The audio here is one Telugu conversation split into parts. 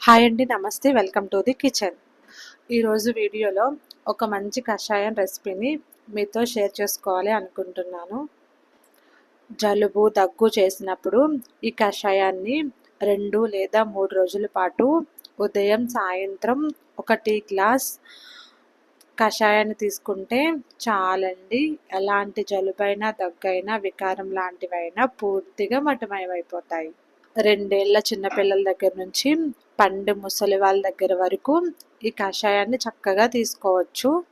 హాయ్ అండి నమస్తే వెల్కమ్ టు ది కిచెన్. ఈరోజు వీడియోలో ఒక మంచి కషాయం రెసిపీని మీతో షేర్ చేసుకోవాలి అనుకుంటున్నాను. జలుబు దగ్గు చేసినప్పుడు ఈ కషాయాన్ని రెండు లేదా మూడు రోజుల పాటు ఉదయం సాయంత్రం ఒక టీ గ్లాస్ కషాయాన్ని తీసుకుంటే చాలండి. ఎలాంటి జలుబైనా దగ్గైనా వికారం లాంటివైనా పూర్తిగా మటమయమైపోతాయి. రెండేళ్ళ చిన్నపిల్లల దగ్గర నుంచి పండు ముసలి వాళ్ళ దగ్గర వరకు ఈ కషాయాన్ని చక్కగా తీసుకోవచ్చు.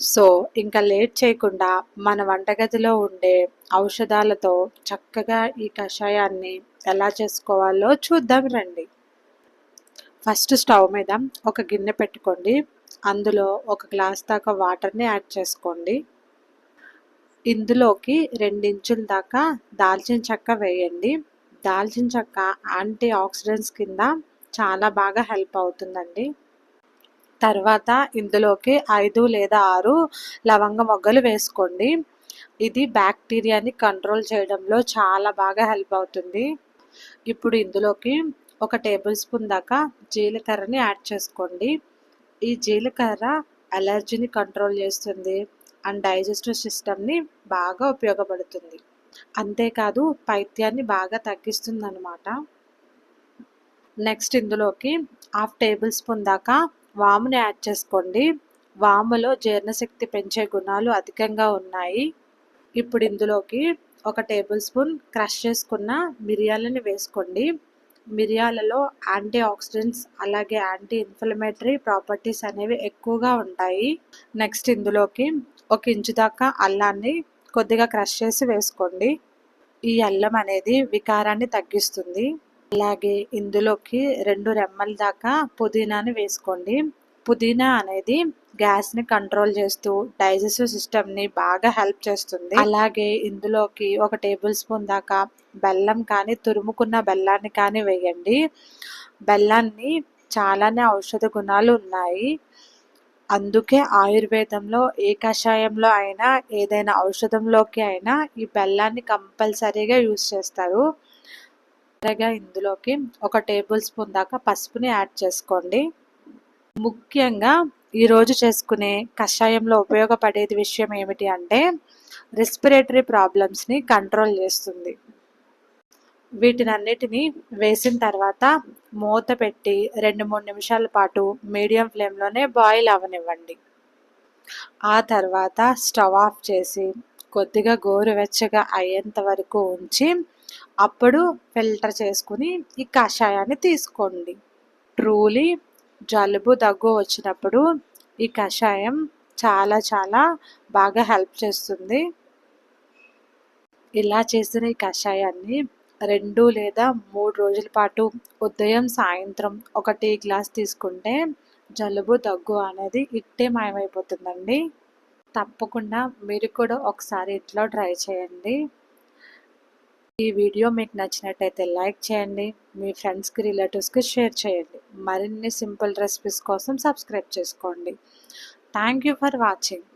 సో ఇంకా లేట్ చేయకుండా మన వంటగదిలో ఉండే ఔషధాలతో చక్కగా ఈ కషాయాన్ని ఎలా చేసుకోవాలో చూద్దాం రండి. ఫస్ట్ స్టవ్ మీద ఒక గిన్నె పెట్టుకోండి. అందులో ఒక గ్లాస్ దాకా వాటర్ని యాడ్ చేసుకోండి. ఇందులోకి రెండించుల దాకా దాల్చిన చెక్క వేయండి. దాల్చిన చెక్క యాంటీ ఆక్సిడెంట్స్ కింద చాలా బాగా హెల్ప్ అవుతుందండి. తర్వాత ఇందులోకి ఐదు లేదా ఆరు లవంగ మొగ్గలు వేసుకోండి. ఇది బ్యాక్టీరియాని కంట్రోల్ చేయడంలో చాలా బాగా హెల్ప్ అవుతుంది. ఇప్పుడు ఇందులోకి ఒక టేబుల్ స్పూన్ దాకా జీలకర్రని యాడ్ చేసుకోండి. ఈ జీలకర్ర అలర్జీని కంట్రోల్ చేస్తుంది. అండ్ డైజెస్టివ్ సిస్టమ్ని బాగా ఉపయోగపడుతుంది. అంతేకాదు పైత్యాన్ని బాగా తగ్గిస్తుందనమాట నెక్స్ట్ ఇందులోకి హాఫ్ టేబుల్ స్పూన్ దాకా వాముని యాడ్ చేసుకోండి. వాములో జీర్ణశక్తి పెంచే గుణాలు అధికంగా ఉన్నాయి. ఇప్పుడు ఇందులోకి ఒక టేబుల్ స్పూన్ క్రష్ చేసుకున్న మిరియాలని వేసుకోండి. మిరియాలలో యాంటీ ఆక్సిడెంట్స్ అలాగే యాంటీ ఇన్ఫ్లమేటరీ ప్రాపర్టీస్ అనేవి ఎక్కువగా ఉంటాయి. నెక్స్ట్ ఇందులోకి ఒక ఇంచు దాకా అల్లాన్ని కొద్దిగా క్రష్ చేసి వేసుకోండి. ఈ అల్లం అనేది వికారాన్ని తగ్గిస్తుంది. అలాగే ఇందులోకి రెండు రెమ్మల దాకా పుదీనాని వేసుకోండి. పుదీనా అనేది గ్యాస్ని కంట్రోల్ చేస్తూ డైజెస్టివ్ సిస్టమ్ని బాగా హెల్ప్ చేస్తుంది. అలాగే ఇందులోకి ఒక టేబుల్ స్పూన్ దాకా బెల్లం కానీ తురుముకున్న బెల్లాన్ని కానీ వేయండి. బెల్లాన్ని చాలానే ఔషధ గుణాలు ఉన్నాయి. అందుకే ఆయుర్వేదంలో ఏ కషాయంలో అయినా ఏదైనా ఔషధంలోకి అయినా ఈ బెల్లాన్ని కంపల్సరీగా యూజ్ చేస్తారు. అలాగే ఇందులోకి ఒక టేబుల్ స్పూన్ దాకా పసుపుని యాడ్ చేసుకోండి. ముఖ్యంగా ఈరోజు చేసుకునే కషాయంలో ఉపయోగపడేది విషయం ఏమిటి అంటే రెస్పిరేటరీ ప్రాబ్లమ్స్ని కంట్రోల్ చేస్తుంది. వీటినన్నిటిని వేసిన తర్వాత మూత పెట్టి రెండు మూడు నిమిషాల పాటు మీడియం ఫ్లేమ్లోనే బాయిల్ అవ్వనివ్వండి ఆ తర్వాత స్టవ్ ఆఫ్ చేసి కొద్దిగా గోరువెచ్చగా అయ్యేంత వరకు ఉంచి అప్పుడు ఫిల్టర్ చేసుకుని ఈ కషాయాన్ని తీసుకోండి. ట్రూలీ జలుబు దగ్గు వచ్చినప్పుడు ఈ కషాయం చాలా చాలా బాగా హెల్ప్ చేస్తుంది. ఇలా చేసిన ఈ కషాయాన్ని రెండు లేదా మూడు రోజుల పాటు ఉదయం సాయంత్రం ఒక టీ గ్లాస్ తీసుకుంటే జలుబు దగ్గు అనేది ఇట్టే మాయమైపోతుందండి. తప్పకుండా మీరు కూడా ఒకసారి ఇంట్లో ట్రై చేయండి. ఈ వీడియో మీకు నచ్చినట్టయితే లైక్ చేయండి మీ ఫ్రెండ్స్కి రిలేటివ్స్కి షేర్ చేయండి. మరిన్ని సింపుల్ రెసిపీస్ కోసం సబ్స్క్రైబ్ చేసుకోండి. Thank you for watching.